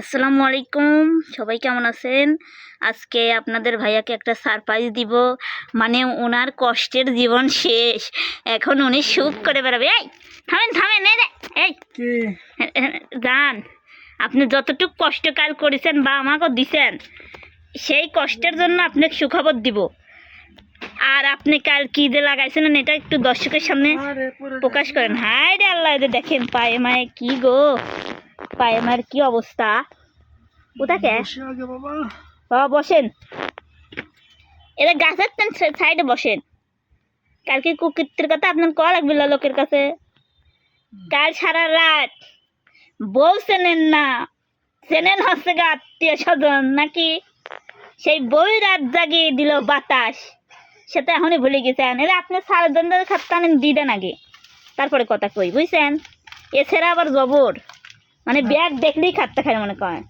আসসালামু আলাইকুম। সবাই কেমন আছেন? আজকে আপনাদের ভাইয়াকে একটা সারপ্রাইজ দিব। মানে ওনার কষ্টের জীবন শেষ। এখন উনি সুখ করে বেড়াবে। এই থামেন থামেন এই এই। যান আপনি যতটুক কষ্ট কাল করেছেন বা আমাকেও দিছেন সেই কষ্টের জন্য আপনাকে সুখবর দিব। আর আপনি কাল কি দিয়ে লাগাইছিলেন এটা একটু দর্শকের সামনে প্রকাশ করেন। হাই রে আল্লাহ দেখেন পায়ে মায়ে কি গো। পায়ে মায়ের কি অবস্থা? কোথাকে? বাবা। বসেন। এরা গাছের সাইডে বসেন। কালকে কুকৃত্যের কথা আপনার কল লাগবে লোকের কাছে। কাল সারা রাত বউ চেনেন না। চেনেন হচ্ছে গা আত্মীয় স্বজন নাকি? সেই বই রাত জাগিয়ে দিল বাতাস। সেটা এখনই ভুলে গেছেন। এরা আপনি সারা দিন ধরে খাপ্তানেন দিদেন আগে। তারপরে কথা কই বুঝছেন? এছাড়া আবার জবর। মানে ব্যাগ দেখলেই খাটতে খায় মনে করেন।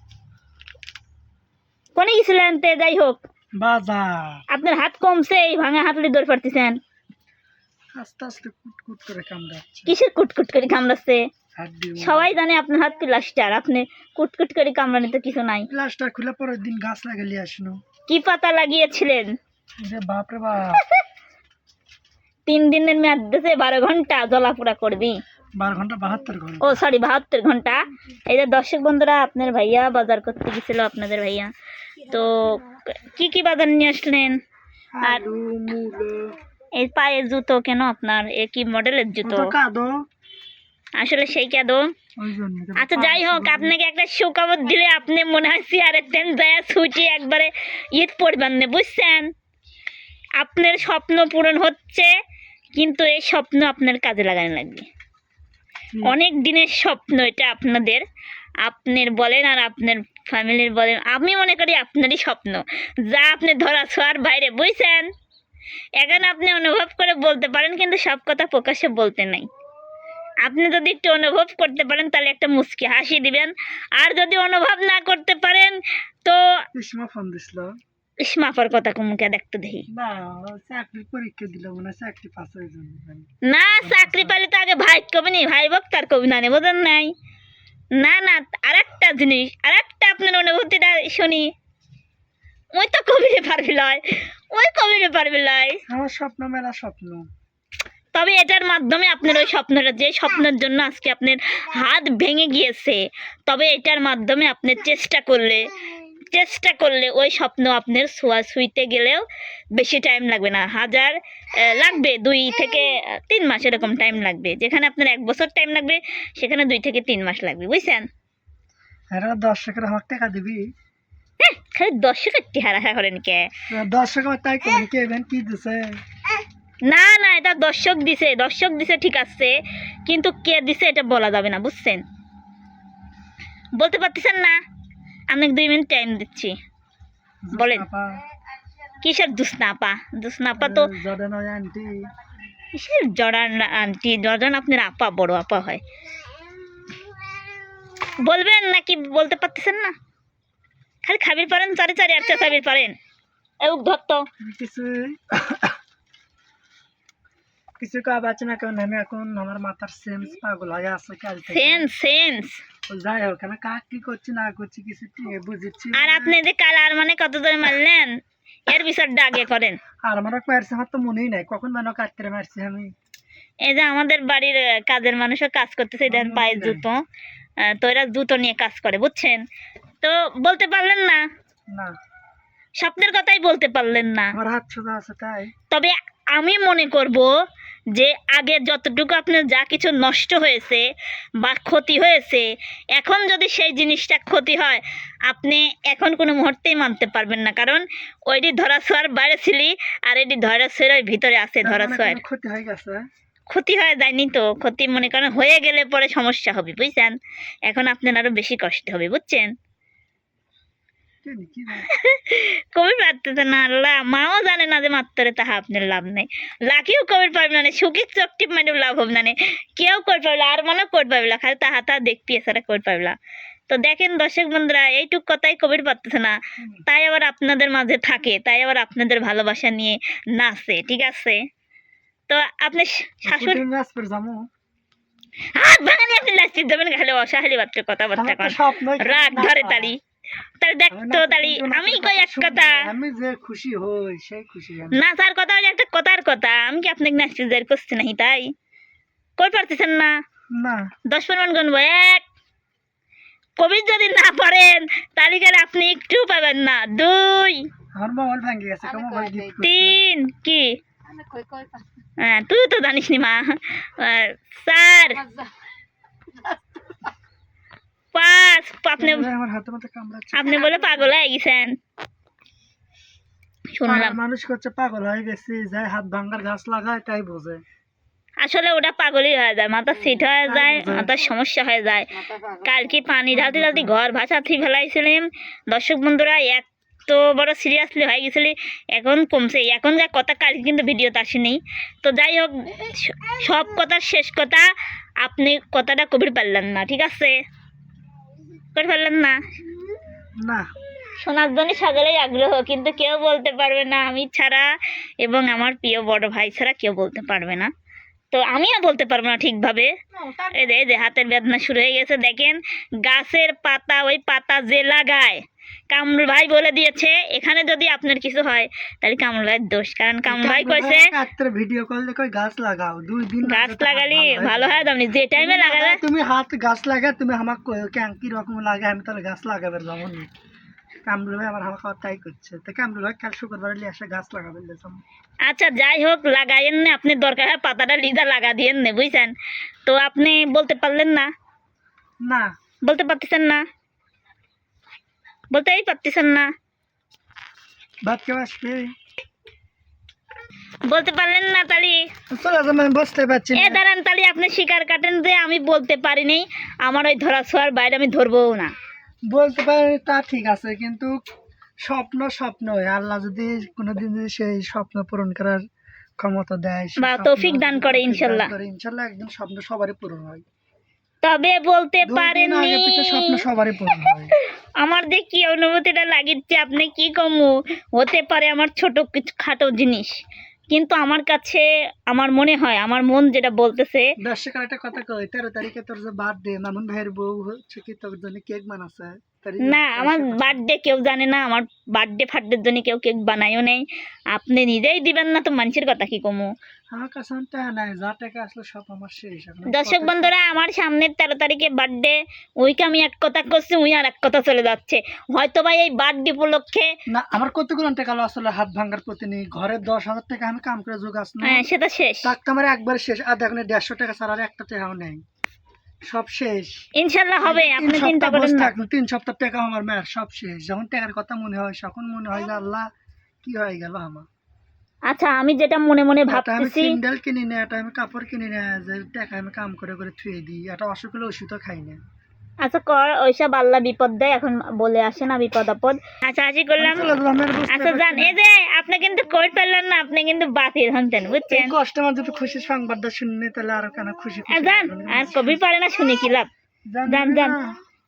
কোনে গেছিলেন তে যাই হোক। বাজার। আপনার হাত কমছে এই ভাঙা হাতলি দৌড় পারতেছেন। আস্তে আস্তে কুট কুট করে কামড়াচ্ছে। কিসের কুটকুট করে কামড়াচ্ছে? সবাই জানে আপনার হাত প্লাস্টার আপনি কুটকুট করে কামড়ানি তো কিছু নাই। প্লাস্টার খুলে পরের দিন গাছ লাগালি আসনো। কি পাতা লাগিয়েছিলেন? যে বাপরে বাপ। তিন দিনের মেয়াদ দিয়েছে বারো ঘণ্টা জলাপোড়া করবি। ও সরি বাহাত্তর ঘণ্টা। এই যে দর্শক বন্ধুরা আপনার ভাইয়া বাজার করতে গেছিল আপনাদের ভাইয়া। তো কি কি বাজার নিয়ে আসলেন? আর এই পায়ের জুতো কেন আপনার? এ কি মডেলের জুতো? আসলে সেই আচ্ছা যাই হোক আপনাকে একটা সুখবর দিলে আপনি মনে হয় চেয়ারের টেন যায় ছুটি একবারে ঈদ পড়বেন না বুঝছেন? আপনার স্বপ্ন পূরণ হচ্ছে কিন্তু এই স্বপ্ন আপনার কাজে লাগানো লাগবে। অনেক দিনের স্বপ্ন এটা আপনাদের। আপনার বলেন আর আপনার ফ্যামিলির বলেন আমি মনে করি আপনারই স্বপ্ন। যা আপনি ধরা ছোঁয়ার বাইরে বুঝছেন? এখন আপনি অনুভব করে বলতে পারেন কিন্তু সব কথা প্রকাশ্যে বলতে নাই। আপনি যদি একটু অনুভব করতে পারেন তাহলে একটা মুচকি হাসি দিবেন। আর যদি অনুভব না করতে পারেন তো ইসমা ফোন দিছিল। ইসমাফার কথা মুখে দেখতে দেখি। না চাকরির পরীক্ষা দিল চাকরি পাস হয়ে না আগে ভাই কবি নি ভাই বক কবি না নে বোঝেন নাই। না না আরেকটা জিনিস আরেকটা আপনার অনুভূতিটা শুনি। ওই তো কবিরে পারবি লয় ওই কবিরে পারবি লয় আমার স্বপ্ন মেলা স্বপ্ন। তবে এটার মাধ্যমে আপনার ওই স্বপ্নটা যে স্বপ্নের জন্য আজকে আপনার হাত ভেঙে গিয়েছে তবে এটার মাধ্যমে আপনি চেষ্টা করলে চেষ্টা করলে ওই স্বপ্ন আপনার ছোঁয়া ছুঁইতে গেলেও বেশি টাইম লাগবে না। হাজার লাগবে দুই থেকে তিন মাস এরকম টাইম লাগবে। যেখানে আপনার এক বছর টাইম লাগবে সেখানে দুই থেকে তিন মাস লাগবে। বুঝছেন? দর্শকের আমাকে টাকা দিবি। হ্যাঁ খালি দর্শকের চেহারা করেন কে? দর্শক তাই কেমন কে? এবেন কি দিছে? না না এটা দর্শক দিছে দর্শক দিছে ঠিক আছে কিন্তু কে দিছে এটা বলা যাবে না বুঝছেন? বলতে পারতেছেন না? আপনাকে দুই মিনিট টাইম দিচ্ছি। বলেন। কিসের দুসনাপা দুসনাপা তো কিসের জড়ান আন্টি জড়ান আপনার আপা বড় আপা হয়। বলবেন নাকি বলতে পারতেছেন না? খালি খাবির পারেন চারি চারি আর চাবির পারেন। এ ধরত কিছু কাজ আছে না কারণ আমি এখন আমার মাথার সেন্স পাগল হয়ে আছে কাল থেকে। সেন্স সেন্স যাই হোক আমি কাক কি করছি না করছি কিছু বুঝেছি। আর আপনি যে কাল আর মানে কত ধরে মারলেন? এর বিষয়টা আগে করেন। আর আমার মারছে আমার তো মনেই নাই কখন মানে কাটতে মারছি আমি। এই যে আমাদের বাড়ির কাজের মানুষও কাজ করতেছে দেন পায়ে জুতো। তো এরা জুতো নিয়ে কাজ করে বুঝছেন? তো বলতে পারলেন না? না। স্বপ্নের কথাই বলতে পারলেন না। আমার হাত সোজা আছে তাই। তবে আমি মনে করব যে আগে যতটুকু আপনার যা কিছু নষ্ট হয়েছে বা ক্ষতি হয়েছে এখন যদি সেই জিনিসটা ক্ষতি হয় আপনি এখন কোনো মুহূর্তেই মানতে পারবেন না। কারণ ওইটি ধরা ছোঁয়ার বাইরে ছিলি আর এটি ধরা ছোঁয়ার ভিতরে আছে ধরা মানে ছোঁয়ার ক্ষতি হয়ে গেছে? ক্ষতি হয়ে যায়নি তো ক্ষতি মনে করেন হয়ে গেলে পরে সমস্যা হবে বুঝছেন? এখন আপনার আরও বেশি কষ্ট হবে বুঝছেন? কবি পারতেছে না আল্লাহ মাও জানে না যে মাত্র তাহা আপনার লাভ নেই। লাখিও কবির পারবে না সুখী চকটি মানে লাভ হবে না কেউ কই পারবে আর মনে কই পারবে না খালি তাহা তা দেখবি এছাড়া কই পারবে তো দেখেন দর্শক বন্ধুরা এইটুক কথাই কবির পারতেছে না। তাই আবার আপনাদের মাঝে থাকে তাই আবার আপনাদের ভালোবাসা নিয়ে নাচে ঠিক আছে? তো আপনি শাশুড়ি প্রতিদিন রাজপুর যাব? হাত ভাঙানি আপনি লাস্টিক দেবেন খালি অসহালি বাচ্চা কথাবার্তা রাগ ধরে। তালি। তাহলে দেখতো না আমি কই এক কথা আমি যে খুশি হই সেই খুশি আমি। নাচার কথা হলে একটা কথার কথা আমি কি আপনাকে নাচতে যাই করছি নাহি তাই? কই পারতেছেন না? না। দশ পরিমাণ গুনবো এক। কবির যদি না পারেন তালিকার আপনি একটু পাবেন না? দুই। আমার মোবাইল ভেঙে গেছে কেমন মোবাইল গিফট তিন। কি? হ্যাঁ তুই তো জানিস নি মা চার। পাঁচ আপনি আমার হাতে মধ্যে কামড়াচ্ছে। আপনি বলে পাগল হয়ে গেছেন। শুনলাম। মানুষ করছে পাগল হয়ে গেছি যাই হাত ভাঙ্গার গাছ লাগায় তাই বোঝে। আসলে ওটা পাগলই হয়ে যায় মাথা সিট হয়ে যায় মাথার সমস্যা হয়ে যায়। কালকে পানি ঢালতে ঢালতে ঘর ভাসাতে ফেলাইছিলাম। দর্শক বন্ধুরা এক তো বড় সিরিয়াসলি হয়ে গেছিলি এখন কমছে। এখন যা কথা কালকে কিন্তু ভিডিওতে আসেনি। তো যাই হোক সব কথার শেষ কথা আপনি কথাটা কবির পারলেন না ঠিক আছে? করে ফেললেন না? না। শোনার জন্য সকলেই আগ্রহ কিন্তু কেউ বলতে পারবে না আমি ছাড়া এবং আমার প্রিয় বড় ভাই ছাড়া কেউ বলতে পারবে না। তো আমিও বলতে পারব না ঠিকভাবে। এই এই যে হাতের বেদনা শুরু হয়ে গেছে। দেখেন গাছের পাতা ওই পাতা যে লাগায় কামরুল ভাই বলে দিয়েছে এখানে যদি আপনার কিছু হয় তাহলে কামরুল ভাইয়ের দোষ। কারণ কামরুল ভাই কইছে একটা ভিডিও করলে কই গাছ লাগাও দুই দিন গাছ লাগালি ভালো হয় আপনি যে টাইমে লাগালে তুমি হাত গাছ লাগা তুমি আমাকে কেন কি রকম লাগে আমি তাহলে গাছ লাগাবে যেমন কামরুল ভাই আমার আমার খাওয়া তাই করছে। তো কামরুল ভাই কাল শুক্রবার এলে এসে গাছ লাগাবেন দেখলাম আচ্ছা যাই হোক লাগাইয়েন না আপনি দরকার হয় পাতাটা লিজা লাগা দিয়েন না বুঝছেন? তো আপনি বলতে পারলেন না? না। বলতে পারতেছেন না? বলতেই পারতেছেন না ভাত কেউ আসবে বলতে পারলেন না তালি বুঝতে পারছি এ। দাঁড়ান তালি আপনি স্বীকার কাটেন যে আমি বলতে পারিনি আমার ওই ধরা ছোঁয়ার বাইরে আমি ধরবও না বলতে পারি তা ঠিক আছে কিন্তু স্বপ্ন স্বপ্নই আল্লাহ যদি কোনোদিন যদি সেই স্বপ্ন পূরণ করার ক্ষমতা দেয় বা তৌফিক দান করে ইনশাল্লাহ। ইনশাল্লাহ একদিন স্বপ্ন সবারই পূরণ হয় তবে বলতে পারেননি স্বপ্ন সবারই পূরণ হয় আমার যে কি অনুভূতিটা লাগিচ্ছে আপনি কি কমু? হতে পারে আমার ছোট কিছু খাটো জিনিস। কিন্তু আমার কাছে আমার মনে হয় আমার মন যেটা বলতেছে দর্শকের একটা কথা কই তেরো তারিখে তোর যে বার্থডে মামুন ভাইয়ের বউ হচ্ছে কি তোর জন্য কেক বানাচ্ছে না আমার বার্থডে কেউ জানে না আমার বার্থডে ফার্থডের জন্য কেউ কেক বানাইও নেই। আপনি নিজেই দিবেন না তো মানুষের কথা কি কমু? আমার কাছে টাকা নাই যা টাকা আসলো সব আমার শেষ। দর্শক বন্ধুরা আমার সামনের তেরো তারিখে বার্থডে ওইকে আমি এক কথা করছি উই আর এক কথা চলে যাচ্ছে। হয়তো বা এই বার্থডে উপলক্ষে না আমার কতগুলো টাকা আসলে হাত ভাঙার প্রতি নেই ঘরে দশ হাজার টাকা আমি কাম করে যোগাস না হ্যাঁ সেটা শেষ। টাকা আমার একবার শেষ আর দেখুন দেড়শো টাকা ছাড়া আর একটা টাকাও নেই। সব শেষ। ইনশাল্লাহ হবে আপনি চিন্তা করেন না। তিন সপ্তাহ টাকা আমার মায়ের সব শেষ। যখন টাকার কথা মনে হয় তখন মনে হয় যে আল্লাহ কি হয়ে গেল আমার? আচ্ছা আমি যেটা মনে মনে ভাবতেছি সিন্ডেল কিনি না এটা আমি কাপড় কিনি না যে টাকা আমি কাম করে করে থুয়ে দিই। এটা অসুখ হলে ওষুধও খাই না। আচ্ছা কর ওইসব আল্লাহ বিপদ দেয় এখন বলে আসে না বিপদ আপদ। আচ্ছা আছি করলাম আচ্ছা জান এই যে আপনি কিন্তু কই পারলেন না আপনি কিন্তু বাতিল হতেন না। এই বুঝছেন কষ্ট আমার যদি খুশি সংবাদটা শুননি তাহলে আরও কেন খুশি জান আর কবি পারে না শুনি কি লাভ? জান জান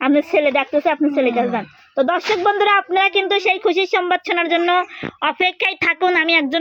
আপনার ছেলে ডাকতেছে আপনার ছেলে কাছে যান তো দর্শক বন্ধুরা আপনারা কিন্তু সেই খুশির সংবাদ শোনার জন্য অপেক্ষায় থাকুন আমি একজন